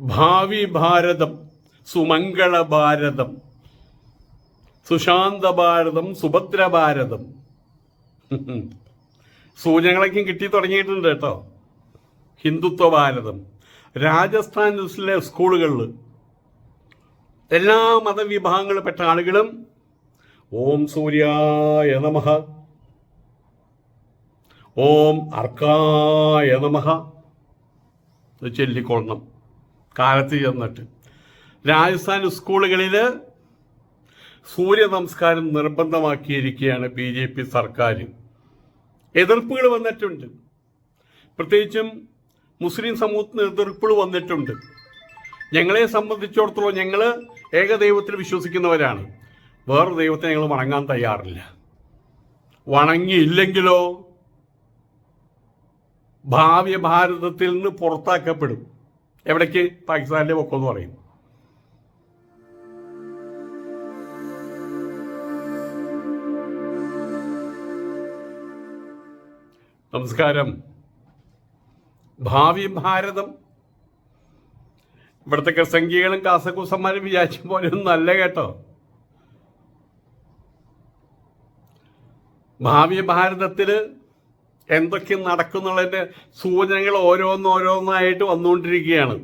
ഭാവി ഭാരതം സുമംഗള ഭാരതം സുശാന്ത ഭാരതം സുഭദ്ര ഭാരതം. സൂചനകളൊക്കെ കിട്ടി തുടങ്ങിയിട്ടുണ്ട് കേട്ടോ. ഹിന്ദുത്വ ഭാരതം രാജസ്ഥാനിലെ സ്കൂളുകളിൽ എല്ലാ മതവിഭാഗങ്ങളിൽപ്പെട്ട ആളുകളും ഓം സൂര്യായ നമഃ ഓം അർക്കായ നമഃ. ചൊല്ലിക്കൊള്ളണം. കാലത്ത് ചെന്നിട്ട്. രാജസ്ഥാൻ സ്കൂളുകളിൽ സൂര്യ നമസ്കാരം നിർബന്ധമാക്കിയിരിക്കുകയാണ് ബി ജെ പി സർക്കാർ എതിർപ്പുകൾ വന്നിട്ടുണ്ട്. പ്രത്യേകിച്ചും മുസ്ലിം സമൂഹത്തിന് എതിർപ്പുകൾ വന്നിട്ടുണ്ട്. ഞങ്ങളെ സംബന്ധിച്ചിടത്തോളം ഞങ്ങൾ ഏകദൈവത്തിൽ വിശ്വസിക്കുന്നവരാണ്. വേറെ ദൈവത്തെ ഞങ്ങൾ വണങ്ങാൻ തയ്യാറില്ല. വണങ്ങിയില്ലെങ്കിലോ ഭാവി ഭാരതത്തിൽ നിന്ന് പുറത്താക്കപ്പെടും. എവിടേക്ക് പാകിസ്ഥാനിലെ പൊക്കമെന്ന് പറയും? നമസ്കാരം. ഭാവി ഭാരതം. ഇവിടുത്തെ സംഖ്യകളും കാസക്കൂസന്മാരും വിചാരിച്ച പോലെ ഒന്നും അല്ല കേട്ടോ. ഭാവി ഭാരതത്തിൽ എന്തൊക്കെ നടക്കുന്നുള്ളതിന്റെ സൂചനകൾ ഓരോന്നോരോന്നായിട്ട് വന്നുകൊണ്ടിരിക്കുകയാണ്.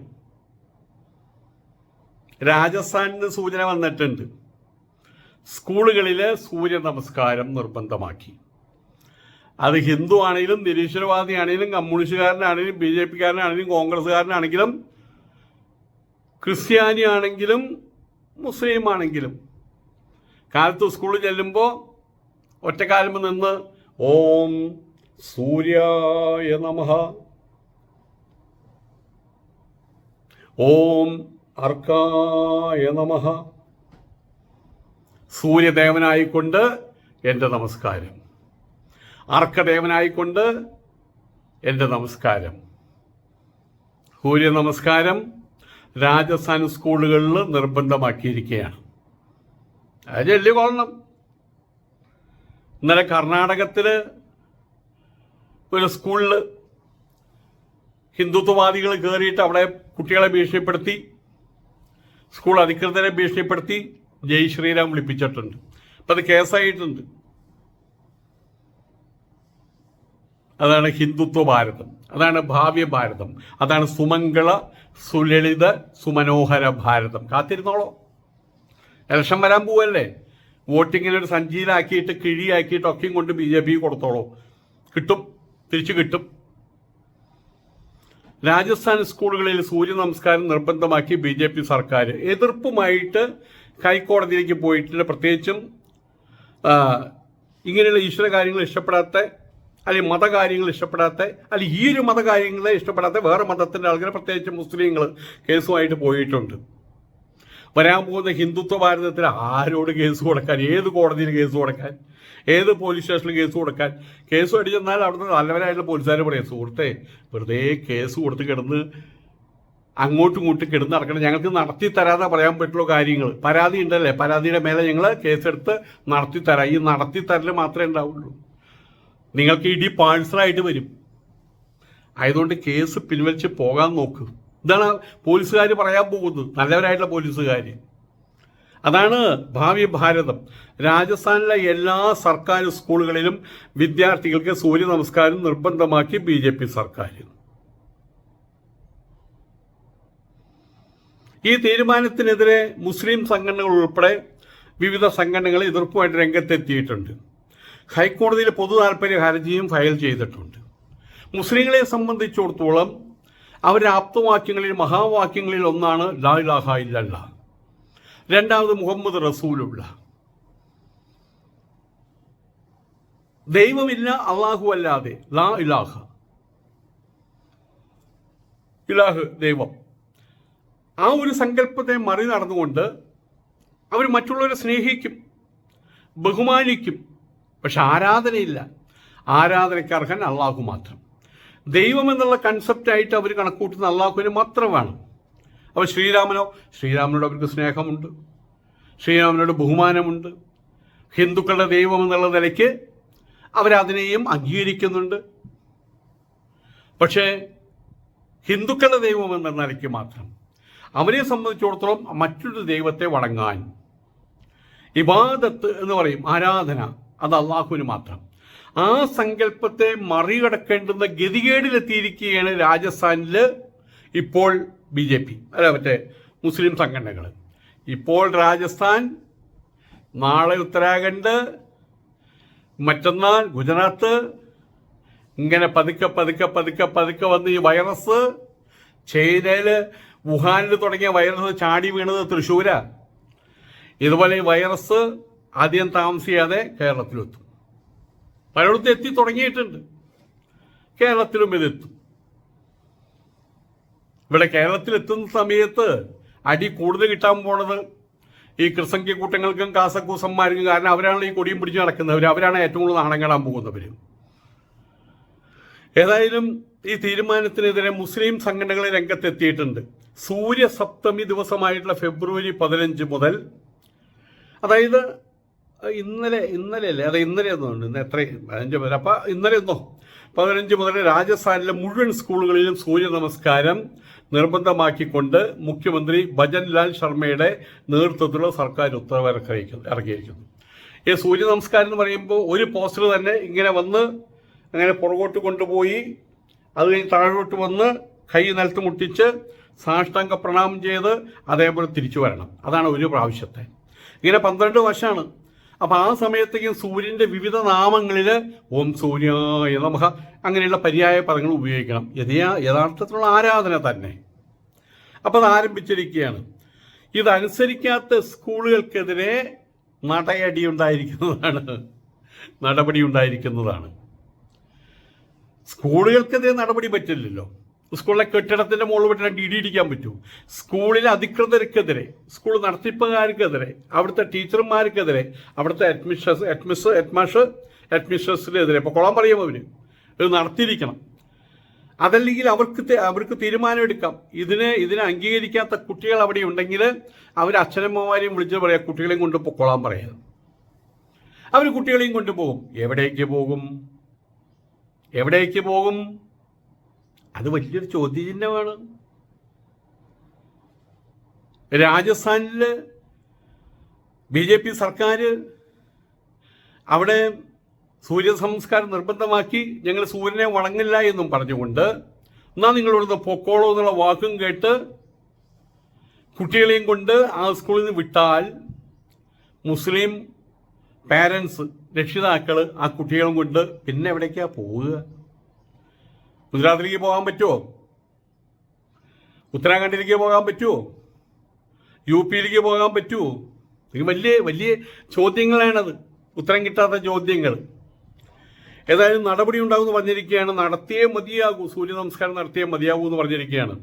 രാജസ്ഥാനിന് സൂചന വന്നിട്ടുണ്ട്. സ്കൂളുകളിൽ സൂര്യ നമസ്കാരം നിർബന്ധമാക്കി. അത് ഹിന്ദു ആണെങ്കിലും നിരീശ്വരവാദിയാണെങ്കിലും കമ്മ്യൂണിസ്റ്റുകാരനാണെങ്കിലും ബി ജെ പിക്കാരനാണെങ്കിലും കോൺഗ്രസ്സുകാരനാണെങ്കിലും ക്രിസ്ത്യാനി ആണെങ്കിലും മുസ്ലിം ആണെങ്കിലും. കാലത്ത് സ്കൂളിൽ ചെല്ലുമ്പോൾ ഒറ്റക്കാലം നിന്ന് ഓം സൂര്യായ നമ. ഓം അർക്കായ നമ. സൂര്യദേവനായിക്കൊണ്ട് എന്റെ നമസ്കാരം. അർക്കദേവനായിക്കൊണ്ട് എന്റെ നമസ്കാരം. സൂര്യ നമസ്കാരം രാജസ്ഥാൻ സ്കൂളുകളിൽ നിർബന്ധമാക്കിയിരിക്കുകയാണ്. അത് ചൊല്ലിക്കൊള്ളണം ഇന്നലെ കർണാടകത്തിൽ ഒരു സ്കൂളിൽ ഹിന്ദുത്വവാദികൾ കയറിയിട്ട് അവിടെ കുട്ടികളെ ഭീഷണിപ്പെടുത്തി സ്കൂൾ അധികൃതരെ ഭീഷണിപ്പെടുത്തി ജയ് ശ്രീരാം വിളിപ്പിച്ചിട്ടുണ്ട്. അപ്പം അത് കേസായിട്ടുണ്ട്. അതാണ് ഹിന്ദുത്വ ഭാരതം. അതാണ് ഭാവ്യ ഭാരതം. അതാണ് സുമംഗള സുലളിത സുമനോഹര ഭാരതം. കാത്തിരുന്നോളോ. ഇലക്ഷൻ വരാൻ പോവല്ലേ? വോട്ടിങ്ങിനൊരു സഞ്ചിയിലാക്കിയിട്ട് കിഴിയാക്കിയിട്ട് ഒക്കെയും കൊണ്ട് ബി ജെ പി കൊടുത്തോളൂ. കിട്ടും. തിരിച്ചു കിട്ടും. രാജസ്ഥാൻ സ്കൂളുകളിൽ സൂര്യ നമസ്കാരം നിർബന്ധമാക്കി ബി ജെ പി സർക്കാർ. എതിർപ്പുമായിട്ട് ഹൈക്കോടതിയിലേക്ക് പോയിട്ടുണ്ട് പ്രത്യേകിച്ചും ഇങ്ങനെയുള്ള ഈശ്വര കാര്യങ്ങൾ ഇഷ്ടപ്പെടാത്ത അല്ലെങ്കിൽ മതകാര്യങ്ങൾ ഇഷ്ടപ്പെടാത്ത അല്ലെങ്കിൽ ഈ ഒരു മതകാര്യങ്ങളെ ഇഷ്ടപ്പെടാത്ത വേറെ മതത്തിന്റെ ആളുകൾ പ്രത്യേകിച്ച് മുസ്ലിങ്ങൾ കേസുമായിട്ട് പോയിട്ടുണ്ട്. വരാൻ പോകുന്ന ഹിന്ദുത്വ ഭാരതത്തിൽ ആരോട് കേസ് കൊടുക്കാൻ ഏത് കോടതിയിൽ കേസ് കൊടുക്കാൻ ഏത് പോലീസ് സ്റ്റേഷനിൽ കേസ് കൊടുക്കാൻ കേസ് അടിച്ചെന്നാൽ അവിടുന്ന് നല്ലവരായിട്ടുള്ള പോലീസുകാർ പറയാം സുഹൃത്തെ വെറുതെ കേസ് കൊടുത്ത് കിടന്ന് അങ്ങോട്ടും ഇങ്ങോട്ടും കിടന്ന് നടക്കണം. ഞങ്ങൾക്ക് നടത്തി തരാതെ പറയാൻ പറ്റുള്ള കാര്യങ്ങൾ. പരാതി ഉണ്ടല്ലേ? പരാതിയുടെ മേലെ ഞങ്ങൾ കേസെടുത്ത് നടത്തി തരാം. ഈ നടത്തി തരൽ മാത്രമേ ഉണ്ടാവുള്ളൂ. നിങ്ങൾക്ക് ഇടി പാഴ്സലായിട്ട് വരും. ആയതുകൊണ്ട് കേസ് പിൻവലിച്ച് പോകാൻ നോക്ക്. ഇതാണ് പോലീസുകാർ പറയാൻ പോകുന്നത്. നല്ലവരായിട്ടുള്ള പോലീസുകാർ. അതാണ് ഭാവി ഭാരതം. രാജസ്ഥാനിലെ എല്ലാ സർക്കാർ സ്കൂളുകളിലും വിദ്യാർത്ഥികൾക്ക് സൂര്യ നമസ്കാരം നിർബന്ധമാക്കി ബി ജെ പി സർക്കാർ. ഈ തീരുമാനത്തിനെതിരെ മുസ്ലിം സംഘടനകൾ ഉൾപ്പെടെ വിവിധ സംഘടനകൾ എതിർപ്പുമായിട്ട് രംഗത്തെത്തിയിട്ടുണ്ട്. ഹൈക്കോടതിയിൽ പൊതു താൽപ്പര്യ ഹർജിയും ഫയൽ ചെയ്തിട്ടുണ്ട്. മുസ്ലിങ്ങളെ സംബന്ധിച്ചിടത്തോളം അവരുടെ ആപ്തവാക്യങ്ങളിൽ മഹാവാക്യങ്ങളിൽ ഒന്നാണ് ലാ ഇലാഹ ഇല്ലല്ല. രണ്ടാമത് മുഹമ്മദ് റസൂലുള്ള. ദൈവമില്ല അള്ളാഹു അല്ലാതെ. ലാ ഇലാഹ. ഇലാഹ് ദൈവം. ആ ഒരു സങ്കല്പത്തെ മറി നടന്നുകൊണ്ട് അവർ മറ്റുള്ളവരെ സ്നേഹിക്കും ബഹുമാനിക്കും. പക്ഷെ ആരാധനയില്ല. ആരാധനയ്ക്ക് അർഹൻ അള്ളാഹു മാത്രം. ദൈവം എന്നുള്ള കൺസെപ്റ്റായിട്ട് അവർ കണക്കൂട്ടുന്ന അള്ളാഹുവിന് മാത്രമാണ്. അപ്പോൾ ശ്രീരാമനോ ശ്രീരാമനോട് അവർക്ക് സ്നേഹമുണ്ട്. ശ്രീരാമനോട് ബഹുമാനമുണ്ട്. ഹിന്ദുക്കളുടെ ദൈവം എന്നുള്ള നിലയ്ക്ക് അവരതിനെയും അംഗീകരിക്കുന്നുണ്ട്. പക്ഷേ ഹിന്ദുക്കളുടെ ദൈവം എന്ന നിലയ്ക്ക് മാത്രം അവരെ സംബന്ധിച്ചിടത്തോളം മറ്റൊരു ദൈവത്തെ വടങ്ങാൻ ഇബാദത്ത് എന്ന് പറയും ആരാധന അത് അള്ളാഹുവിന് മാത്രം. ആ സങ്കല്പത്തെ മറികടക്കേണ്ടുന്ന ഗതികേടിലെത്തിയിരിക്കുകയാണ് രാജസ്ഥാനിൽ ഇപ്പോൾ ബി ജെ പി അല്ല മറ്റേ മുസ്ലിം സംഘടനകൾ ഇപ്പോൾ രാജസ്ഥാൻ നാളെ ഉത്തരാഖണ്ഡ് മറ്റന്നാൾ ഗുജറാത്ത് ഇങ്ങനെ പതുക്കെ പതുക്കെ പതുക്കെ പതുക്കെ വന്ന് ഈ വൈറസ് ചൈനയിൽ വുഹാനിൽ തുടങ്ങിയ വൈറസ് ചാടി വീണത് തൃശ്ശൂരാ. ഇതുപോലെ ഈ വൈറസ് ആദ്യം താമസിയാതെ കേരളത്തിലെത്തും. പലയിടത്തും എത്തി തുടങ്ങിയിട്ടുണ്ട്. കേരളത്തിലും ഇതെത്തും. ഇവിടെ കേരളത്തിലെത്തുന്ന സമയത്ത് അടി കൂടുതൽ കിട്ടാൻ പോണത് ഈ ക്രിസംഖ്യ കൂട്ടങ്ങൾക്കും കാസക്കൂസന്മാർക്കും കാരണം അവരാണ് ഈ കൊടിയും പിടിച്ച് നടക്കുന്നവർ അവരാണ് ഏറ്റവും കൂടുതൽ നാണം കെടാൻ പോകുന്നവർ ഏതായാലും ഈ തീരുമാനത്തിനെതിരെ മുസ്ലിം സംഘടനകൾ രംഗത്തെത്തിയിട്ടുണ്ട്. സൂര്യസപ്തമി ദിവസമായിട്ടുള്ള ഫെബ്രുവരി പതിനഞ്ച് മുതൽ. അതായത് ഇന്നലെ ഇന്നലെ അല്ലേ അതെ ഇന്നലെ ഒന്നുണ്ട് ഇന്ന് എത്രയും പതിനഞ്ച് മുതൽ അപ്പോൾ ഇന്നലെ ഒന്നോ? പതിനഞ്ച് മുതൽ രാജസ്ഥാനിലെ മുഴുവൻ സ്കൂളുകളിലും സൂര്യ നമസ്കാരം നിർബന്ധമാക്കിക്കൊണ്ട് മുഖ്യമന്ത്രി ഭജൻലാൽ ശർമ്മയുടെ നേതൃത്വത്തിലുള്ള സർക്കാർ ഉത്തരവ് ഇറക്കിയിരിക്കുന്നു ഇറക്കിയിരിക്കുന്നു. ഈ സൂര്യ നമസ്കാരം എന്ന് പറയുമ്പോൾ ഒരു പോസ്റ്റർ തന്നെ ഇങ്ങനെ വന്ന് അങ്ങനെ പുറകോട്ട് കൊണ്ടുപോയി അത് കഴിഞ്ഞ് താഴോട്ട് വന്ന് കൈ നിലത്ത് മുട്ടിച്ച് സാഷ്ടാംഗ പ്രണാമം ചെയ്ത് അതേപോലെ തിരിച്ചു വരണം. അതാണ് ഒരു പ്രാവശ്യത്തെ. ഇങ്ങനെ പന്ത്രണ്ട് വർഷമാണ് അപ്പം ആ സമയത്തേക്കും സൂര്യന്റെ വിവിധ നാമങ്ങളിൽ ഓം സൂര്യായ നമുക്ക് അങ്ങനെയുള്ള പര്യായ പദങ്ങൾ ഉപയോഗിക്കണം. യഥാ യഥാർത്ഥത്തിലുള്ള ആരാധന തന്നെ. അപ്പം അത് ആരംഭിച്ചിരിക്കുകയാണ്. ഇതനുസരിക്കാത്ത സ്കൂളുകൾക്കെതിരെ നടയടി ഉണ്ടായിരിക്കുന്നതാണ് നടപടി ഉണ്ടായിരിക്കുന്നതാണ് സ്കൂളുകൾക്കെതിരെ നടപടി പറ്റില്ലല്ലോ. സ്കൂളിലെ കെട്ടിടത്തിന്റെ മുകളിൽ വിട്ട് ഡി ഡി ഇടിക്കാൻ പറ്റൂ സ്കൂളിലെ അധികൃതർക്കെതിരെ സ്കൂൾ നടത്തിപ്പുകാർക്കെതിരെ അവിടുത്തെ ടീച്ചർമാർക്കെതിരെ അവിടുത്തെ അഡ്മിഷസ് അഡ്മിസ് അഡ്മാഷ് ഹെഡ്മിസ്ട്രസിനെതിരെ ഇപ്പോൾ കൊള്ളാൻ പറയും അവർ ഇത് നടത്തിയിരിക്കണം. അതല്ലെങ്കിൽ അവർക്ക് അവർക്ക് തീരുമാനമെടുക്കാം. ഇതിനെ ഇതിനെ അംഗീകരിക്കാത്ത കുട്ടികൾ അവിടെ ഉണ്ടെങ്കിൽ അവർ അച്ഛനമ്മമാരെയും വിളിച്ച് പറയാം കുട്ടികളെയും കൊണ്ട് പൊക്കോളാൻ പറയാം അവർ കുട്ടികളെയും കൊണ്ടുപോകും എവിടേക്ക് പോകും? എവിടേക്ക് പോകും? അത് വലിയൊരു ചോദ്യചിഹ്നമാണ്. രാജസ്ഥാനിൽ ബി ജെ പി സർക്കാർ അവിടെ സൂര്യസംസ്കാരം നിർബന്ധമാക്കി ഞങ്ങൾ സൂര്യനെ വണങ്ങില്ല എന്നും പറഞ്ഞുകൊണ്ട് എന്നാൽ നിങ്ങൾ ഇവിടുന്ന് പൊക്കോളോ എന്നുള്ള വാക്കും കേട്ട് കുട്ടികളെയും കൊണ്ട് ആ സ്കൂളിൽ നിന്ന് വിട്ടാൽ മുസ്ലിം പാരൻസ് രക്ഷിതാക്കൾ ആ കുട്ടികളും കൊണ്ട് പിന്നെ എവിടേക്കാ പോവുക? ഗുജറാത്തിലേക്ക് പോകാൻ പറ്റുമോ ഉത്തരാഖണ്ഡിലേക്ക് പോകാൻ പറ്റുമോ യു പിയിലേക്ക് പോകാൻ പറ്റുമോ ഇത് വലിയ വലിയ ചോദ്യങ്ങളാണത്. ഉത്തരം കിട്ടാത്ത ചോദ്യങ്ങൾ. ഏതായാലും നടപടി ഉണ്ടാകുമെന്ന് പറഞ്ഞിരിക്കുകയാണ്. നടത്തിയേ മതിയാകൂ. സൂര്യ നമസ്കാരം നടത്തിയേ മതിയാകൂ എന്ന് പറഞ്ഞിരിക്കുകയാണ്.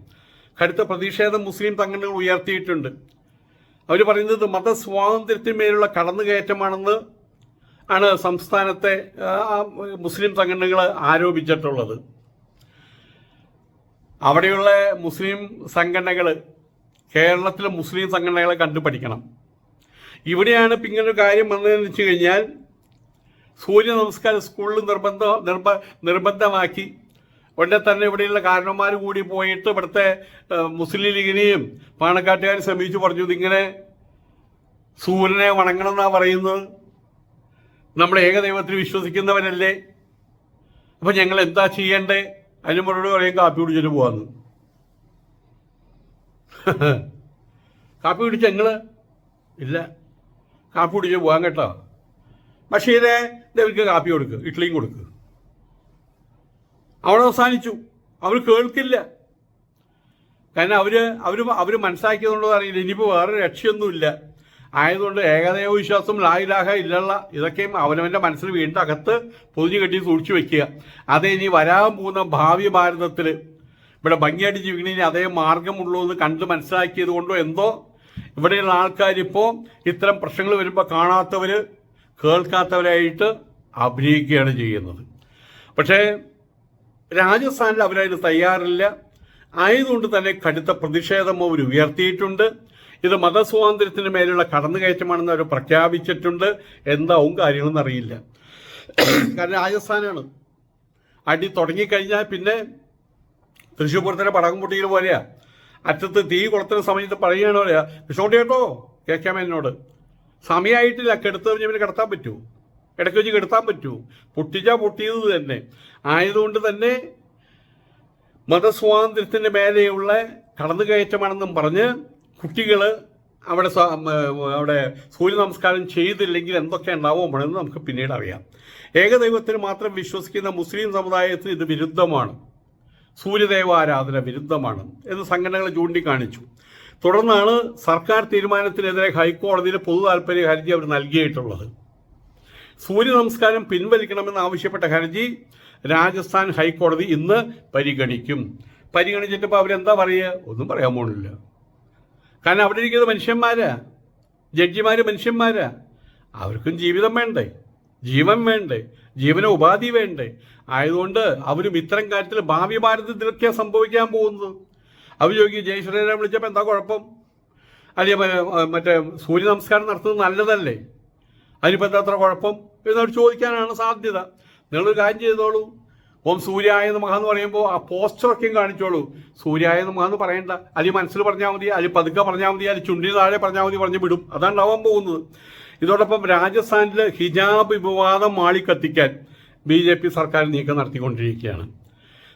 കടുത്ത പ്രതിഷേധം മുസ്ലിം സംഘടനകൾ ഉയർത്തിയിട്ടുണ്ട്. അവർ പറയുന്നത് മതസ്വാതന്ത്ര്യത്തിന്മേലുള്ള കടന്നുകയറ്റമാണെന്ന് ആണ് സംസ്ഥാനത്തെ മുസ്ലിം സംഘടനകൾ ആരോപിച്ചിട്ടുള്ളത്. അവിടെയുള്ള മുസ്ലിം സംഘടനകൾ കേരളത്തിലെ മുസ്ലിം സംഘടനകളെ കണ്ടു പഠിക്കണം. ഇവിടെയാണ് ഇപ്പം ഇങ്ങനൊരു കാര്യം വന്നതെന്ന് വെച്ച് കഴിഞ്ഞാൽ സൂര്യ നമസ്കാരം സ്കൂളിൽ നിർബന്ധ നിർബ നിർബന്ധമാക്കി ഉടനെ തന്നെ ഇവിടെയുള്ള കാരണന്മാർ കൂടി പോയിട്ട് ഇവിടുത്തെ മുസ്ലിം ലീഗിനെയും പാണക്കാട്ടുകാരെ സമീപിച്ച് പറഞ്ഞു ഇതിങ്ങനെ സൂര്യനെ വണങ്ങണം എന്നാണ് പറയുന്നത്? നമ്മൾ ഏകദൈവത്തിൽ വിശ്വസിക്കുന്നവരല്ലേ? അപ്പം ഞങ്ങൾ എന്താ ചെയ്യണ്ടേ അതിന് മറുപടി പറയും കാപ്പി കുടിച്ചിട്ട് പോവാന്ന്. കാപ്പി കുടിച്ച ഞങ്ങൾ ഇല്ല. കാപ്പി കുടിച്ച് പോകാൻ കേട്ടോ. ബഷീരെ ദേവിക്ക് കാപ്പി കൊടുക്ക് ഇഡ്ഡലിയും കൊടുക്ക്. അവിടെ അവസാനിച്ചു. അവർ കേൾക്കില്ല. കാരണം അവർ അവർ അവർ മനസ്സിലാക്കിയതുകൊണ്ടോ അറിയില്ല. ഇനിയിപ്പോൾ വേറെ രക്ഷയൊന്നുമില്ല. ആയതുകൊണ്ട് ഏകദേവ വിശ്വാസം ലായിലാഹ ഇല്ലല്ല. ഇതൊക്കെയും അവനവന്റെ മനസ്സിൽ വീണ്ടും അകത്ത് പൊതിഞ്ഞു കെട്ടി സൂക്ഷിച്ചു വെക്കുക. അതേ ഇനി വരാൻ പോകുന്ന ഭാവി ഭാരതത്തിൽ ഇവിടെ ഭംഗിയായിട്ട് ജീവിക്കണതിന് അതേ മാർഗമുള്ളൂ എന്ന് കണ്ട് മനസ്സിലാക്കിയത് കൊണ്ടോ എന്തോ? ഇവിടെയുള്ള ആൾക്കാരിപ്പോൾ ഇത്തരം പ്രശ്നങ്ങൾ വരുമ്പോൾ കാണാത്തവർ കേൾക്കാത്തവരായിട്ട് അഭിനയിക്കുകയാണ് ചെയ്യുന്നത്. പക്ഷേ രാജസ്ഥാനിൽ അവരതിന് തയ്യാറില്ല. ആയതുകൊണ്ട് തന്നെ കടുത്ത പ്രതിഷേധം അവർ ഉയർത്തിയിട്ടുണ്ട്. ഇത് മതസ്വാതന്ത്ര്യത്തിന് മേലുള്ള കടന്നുകയറ്റമാണെന്ന് അവർ പ്രഖ്യാപിച്ചിട്ടുണ്ട്. എന്താവും കാര്യങ്ങളെന്ന് അറിയില്ല. കാരണം രാജസ്ഥാനാണ്. അടി തുടങ്ങിക്കഴിഞ്ഞാൽ പിന്നെ തൃശ്ശൂർ പൂരത്തിലെ പടകം പൊട്ടിയിൽ പോലെയാ. അറ്റത്ത് തീ കൊളുത്തുന്ന സമയത്ത് പറയുകയാണ് പോലെയാ വിഷോട്ട് കേട്ടോ കേൾക്കാം എന്നോട് സമയമായിട്ടില്ല കെടുത്ത് പിന്നെ കിടത്താൻ പറ്റൂ. ഇടയ്ക്ക് വെച്ച് കിടത്താൻ പറ്റൂ. പൊട്ടിച്ചാൽ പൊട്ടിയത് തന്നെ. ആയതുകൊണ്ട് തന്നെ മതസ്വാതന്ത്ര്യത്തിന്റെ മേലെയുള്ള കടന്നുകയറ്റമാണെന്നും പറഞ്ഞ് കുട്ടികൾ അവിടെ അവിടെ സൂര്യ നമസ്കാരം ചെയ്തില്ലെങ്കിൽ എന്തൊക്കെ ഉണ്ടാവുമെന്ന് നമുക്ക് പിന്നീട് അറിയാം. ഏകദൈവത്തിന് മാത്രം വിശ്വസിക്കുന്ന മുസ്ലിം സമുദായത്തിന് ഇത് വിരുദ്ധമാണ്. സൂര്യദേവാരാധന വിരുദ്ധമാണ് എന്ന് സംഘടനകൾ ചൂണ്ടിക്കാണിച്ചു. തുടർന്നാണ് സർക്കാർ തീരുമാനത്തിനെതിരെ ഹൈക്കോടതിയിൽ പൊതു താൽപ്പര്യ ഹർജി അവർ നൽകിയിട്ടുള്ളത്. സൂര്യ നമസ്കാരം പിൻവലിക്കണമെന്ന് ആവശ്യപ്പെട്ട ഹർജി രാജസ്ഥാൻ ഹൈക്കോടതി ഇന്ന് പരിഗണിക്കും. പരിഗണിച്ചിട്ടിപ്പോൾ അവരെന്താ പറയുക? ഒന്നും പറയാൻ പോണില്ല. കാരണം അവിടെ ഇരിക്കുന്നത് മനുഷ്യന്മാരാ. ജഡ്ജിമാർ മനുഷ്യന്മാരാ. അവർക്കും ജീവിതം വേണ്ടേ? ജീവൻ വേണ്ടേ? ജീവന ഉപാധി വേണ്ടേ? ആയതുകൊണ്ട് അവരും ഇത്തരം കാര്യത്തിൽ ഭാവി ഭാരതത്തിലൊക്കെയാണ് സംഭവിക്കാൻ പോകുന്നത്? അവർ ചോദിക്കും ജയശ്രീരാം വിളിച്ചപ്പോൾ എന്താ കുഴപ്പം? അല്ലെങ്കിൽ മറ്റേ സൂര്യ നമസ്കാരം നടത്തുന്നത് നല്ലതല്ലേ? അതിനിപ്പോൾ എന്താ അത്ര കുഴപ്പം? എന്നവർ ചോദിക്കാനാണ് സാധ്യത. നിങ്ങളൊരു കാര്യം ചെയ്തോളൂ. ഓം സൂര്യായ നമഹ എന്ന് പറയുമ്പോൾ ആ പോസ്റ്ററൊക്കെയും കാണിച്ചോളൂ. സൂര്യായ നമഹ എന്ന് പറയണ്ട. അല്ലെങ്കിൽ മനസ്സിൽ പറഞ്ഞാൽ മതി അല്ലെങ്കിൽ പതുക്കെ പറഞ്ഞാൽ മതി അല്ലെങ്കിൽ ചുണ്ടി താഴെ പറഞ്ഞാൽ മതി പറഞ്ഞ് വിടും. അതാണ് ഉണ്ടാവാൻ പോകുന്നത്. ഇതോടൊപ്പം രാജസ്ഥാനിൽ ഹിജാബ് വിവാദം മാളിക്കത്തിക്കാൻ ബി ജെ പി സർക്കാർ നീക്കം നടത്തിക്കൊണ്ടിരിക്കുകയാണ്.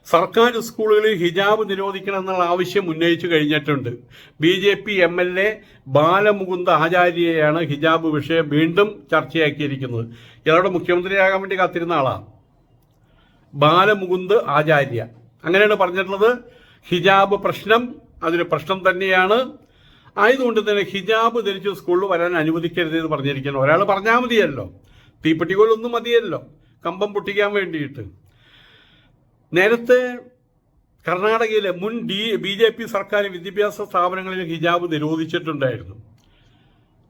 സർക്കാർ സ്കൂളുകളിൽ ഹിജാബ് നിരോധിക്കണം എന്നുള്ള ആവശ്യം ഉന്നയിച്ചു കഴിഞ്ഞിട്ടുണ്ട്. B J P M L A Balmukund ആചാര്യയാണ് ഹിജാബ് വിഷയം വീണ്ടും ചർച്ചയാക്കിയിരിക്കുന്നത്. ഇയാളുടെ മുഖ്യമന്ത്രിയാകാൻ വേണ്ടി കാത്തിരുന്ന ആളാണ് ബാലമുകുന്ദ് ആചാര്യ. അങ്ങനെയാണ് പറഞ്ഞിട്ടുള്ളത്. ഹിജാബ് പ്രശ്നം അതൊരു പ്രശ്നം തന്നെയാണ്. ആയതുകൊണ്ട് തന്നെ ഹിജാബ് ധരിച്ച് സ്കൂളിൽ വരാൻ അനുവദിക്കരുത് എന്ന് പറഞ്ഞിരിക്കണം ഒരാൾ പറഞ്ഞാൽ മതിയല്ലോ. തീപ്പെട്ടികോലൊന്നും മതിയല്ലോ. കമ്പം പൊട്ടിക്കാൻ വേണ്ടിയിട്ട്. നേരത്തെ കർണാടകയിലെ മുൻ ഡി ബി ജെ പി സർക്കാർ വിദ്യാഭ്യാസ സ്ഥാപനങ്ങളിൽ ഹിജാബ് നിരോധിച്ചിട്ടുണ്ടായിരുന്നു.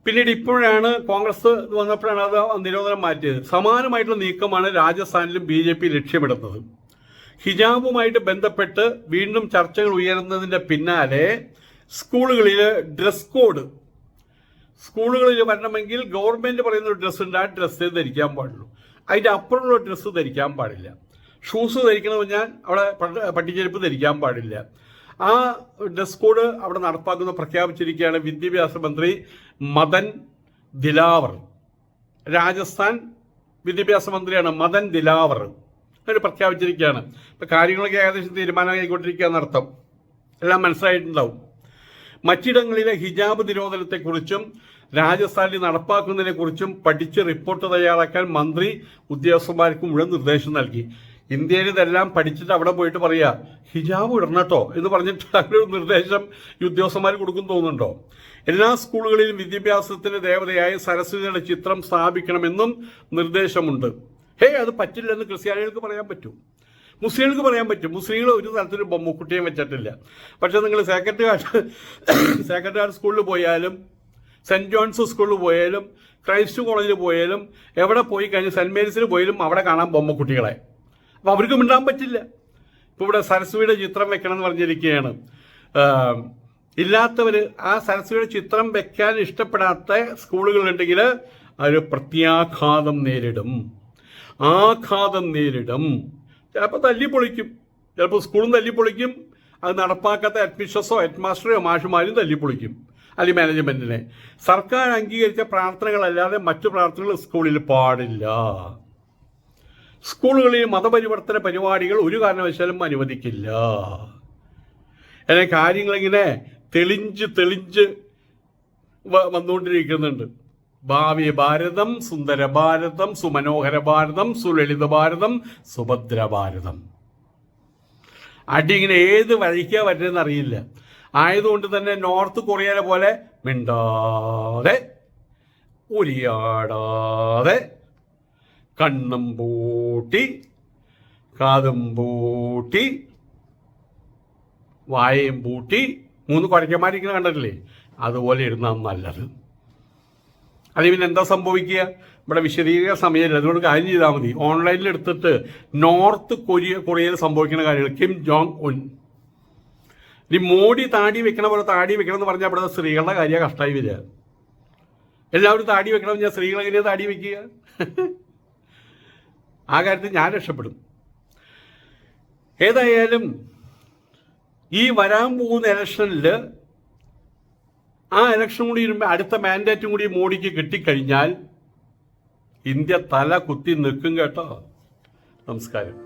പിന്നീട് ഇപ്പോഴാണ് കോൺഗ്രസ് വന്നപ്പോഴാണ് അത് നിരോധനം മാറ്റിയത്. സമാനമായിട്ടുള്ള നീക്കമാണ് രാജസ്ഥാനിലും ബി ജെ പി ലക്ഷ്യമിടുന്നത്. ഹിജാബുമായിട്ട് ബന്ധപ്പെട്ട് വീണ്ടും ചർച്ചകൾ ഉയരുന്നതിന്റെ പിന്നാലെ സ്കൂളുകളിൽ ഡ്രസ് കോഡ് സ്കൂളുകളിൽ വരണമെങ്കിൽ ഗവൺമെന്റ് പറയുന്ന ഒരു ഡ്രസ്സ് ഉണ്ട്. ആ ഡ്രസ്സേ ധരിക്കാൻ പാടുള്ളൂ. അതിന്റെ അപ്പുറമുള്ള ഡ്രസ്സ് ധരിക്കാൻ പാടില്ല. ഷൂസ് ധരിക്കണമെന്ന് ഞാൻ അവിടെ പട്ട് പട്ടിച്ചെരുപ്പ് ധരിക്കാൻ പാടില്ല. ആ ഡ്രസ് കോഡ് അവിടെ നടപ്പാക്കുന്ന പ്രഖ്യാപിച്ചിരിക്കുകയാണ് വിദ്യാഭ്യാസ മന്ത്രി മദൻ ദിലാവർ. രാജസ്ഥാൻ വിദ്യാഭ്യാസ മന്ത്രിയാണ് മദൻ ദിലാവർ. അവർ പ്രഖ്യാപിച്ചിരിക്കുകയാണ്. ഇപ്പം കാര്യങ്ങളൊക്കെ ഏകദേശം തീരുമാനമായിക്കൊണ്ടിരിക്കുക അർത്ഥം എല്ലാം മനസ്സിലായിട്ടുണ്ടാവും. മറ്റിടങ്ങളിലെ ഹിജാബ് നിരോധനത്തെക്കുറിച്ചും രാജസ്ഥാനിൽ നടപ്പാക്കുന്നതിനെക്കുറിച്ചും പഠിച്ച് റിപ്പോർട്ട് തയ്യാറാക്കാൻ മന്ത്രി ഉദ്യോഗസ്ഥന്മാർക്ക് മുഴുവൻ നിർദ്ദേശം നൽകി. ഇന്ത്യയിൽ ഇതെല്ലാം പഠിച്ചിട്ട് അവിടെ പോയിട്ട് പറയുക ഹിജാബ് ഇടണട്ടോ എന്ന് പറഞ്ഞിട്ട് അങ്ങനെ ഒരു നിർദ്ദേശം ഈ ഉദ്യോഗസ്ഥന്മാർ കൊടുക്കും തോന്നുന്നുണ്ടോ? എല്ലാ സ്കൂളുകളിലും വിദ്യാഭ്യാസത്തിന്റെ ദേവതയായ സരസ്വതിയുടെ ചിത്രം സ്ഥാപിക്കണമെന്നും നിർദ്ദേശമുണ്ട്. ഹേ അത് പറ്റില്ലെന്ന് ക്രിസ്ത്യാനികൾക്ക് പറയാൻ പറ്റും. മുസ്ലിങ്ങൾക്ക് പറയാൻ പറ്റും. മുസ്ലിങ്ങൾ ഒരു തരത്തിലും ബൊമ്മക്കുട്ടിയും വെച്ചിട്ടില്ല. പക്ഷെ നിങ്ങൾ സെക്രട്ടറി സെക്രട്ടറി സ്കൂളിൽ പോയാലും സെന്റ് ജോൺസ് സ്കൂളിൽ പോയാലും ക്രൈസ്റ്റ് കോളേജിൽ പോയാലും എവിടെ പോയി കഴിഞ്ഞ് സെന്റ് മേരീസിൽ പോയാലും അവിടെ കാണാം ബൊമ്മക്കുട്ടികളെ. അപ്പം അവർക്ക് മിണ്ടാൻ പറ്റില്ല. ഇപ്പോൾ ഇവിടെ സരസ്വതിയുടെ ചിത്രം വെക്കണം എന്ന് പറഞ്ഞിരിക്കുകയാണ്. ഇല്ലാത്തവർ ആ സരസ്വതിയുടെ ചിത്രം വെക്കാൻ ഇഷ്ടപ്പെടാത്ത സ്കൂളുകളുണ്ടെങ്കിൽ അവർ പ്രത്യാഘാതം നേരിടും. ആഘാതം നേരിടും. ചിലപ്പോൾ തല്ലിപ്പൊളിക്കും ചിലപ്പോൾ സ്കൂളും തല്ലിപ്പൊളിക്കും അത് നടപ്പാക്കാത്ത അഡ്മിഷൻസോ ഹെഡ് മാസ്റ്ററോ മാഷുമാരും തല്ലിപ്പൊളിക്കും അല്ലെങ്കിൽ മാനേജ്മെന്റിനെ. സർക്കാർ അംഗീകരിച്ച പ്രാർത്ഥനകളല്ലാതെ മറ്റു പ്രാർത്ഥനകൾ സ്കൂളിൽ പാടില്ല. സ്കൂളുകളിൽ മതപരിവർത്തന പരിപാടികൾ ഒരു കാരണവശാലും അനുവദിക്കില്ല. എന്നെ കാര്യങ്ങളിങ്ങനെ തെളിഞ്ച് തെളിഞ്ച് വന്നുകൊണ്ടിരിക്കുന്നുണ്ട്. ഭാവി ഭാരതം സുന്ദര ഭാരതം സുമനോഹര ഭാരതം സുലളിത ഭാരതം സുഭദ്ര ഭാരതം. അടി ഇങ്ങനെ ഏത് വഴിക്കാ പറ്റുന്ന അറിയില്ല. ആയതുകൊണ്ട് തന്നെ നോർത്ത് കൊറിയയിലെ പോലെ മിണ്ടാതെ ഉരിയാടാതെ കണ്ണും പൂട്ടി കാതും പൂട്ടി വായയും പൂട്ടി. മൂന്ന് കുഴക്കന്മാരിങ്ങനെ കണ്ടിട്ടില്ലേ? അതുപോലെ ഇരുന്നാൽ നല്ലത്. അത് പിന്നെ എന്താ സംഭവിക്കുക? ഇവിടെ വിശദീകരിക്കാൻ സമയമില്ല. അതുകൊണ്ട് കാര്യം ചെയ്താൽ മതി. ഓൺലൈനിൽ എടുത്തിട്ട് നോർത്ത് കൊറിയ കൊറിയയിൽ സംഭവിക്കുന്ന കാര്യങ്ങൾ. Kim Jong Un. ഇനി മോഡി താടി വെക്കണ പോലെ താടി വെക്കണം എന്ന് പറഞ്ഞാൽ ഇവിടെ സ്ത്രീകളുടെ കാര്യം കഷ്ടമായി വരിക. എല്ലാവരും താടി വെക്കണം ഞാൻ സ്ത്രീകൾ എങ്ങനെയാണ് താടി വെക്കുക? ആ കാര്യത്തിൽ ഞാൻ രക്ഷപ്പെടും. ഏതായാലും ഈ വരാൻ പോകുന്ന ഇലക്ഷനിൽ ആ ഇലക്ഷൻ കൂടി വരുമ്പോൾ അടുത്ത മാൻഡേറ്റും കൂടി മോഡിക്ക് കിട്ടിക്കഴിഞ്ഞാൽ ഇന്ത്യ തല കുത്തി നിൽക്കും കേട്ടോ. നമസ്കാരം.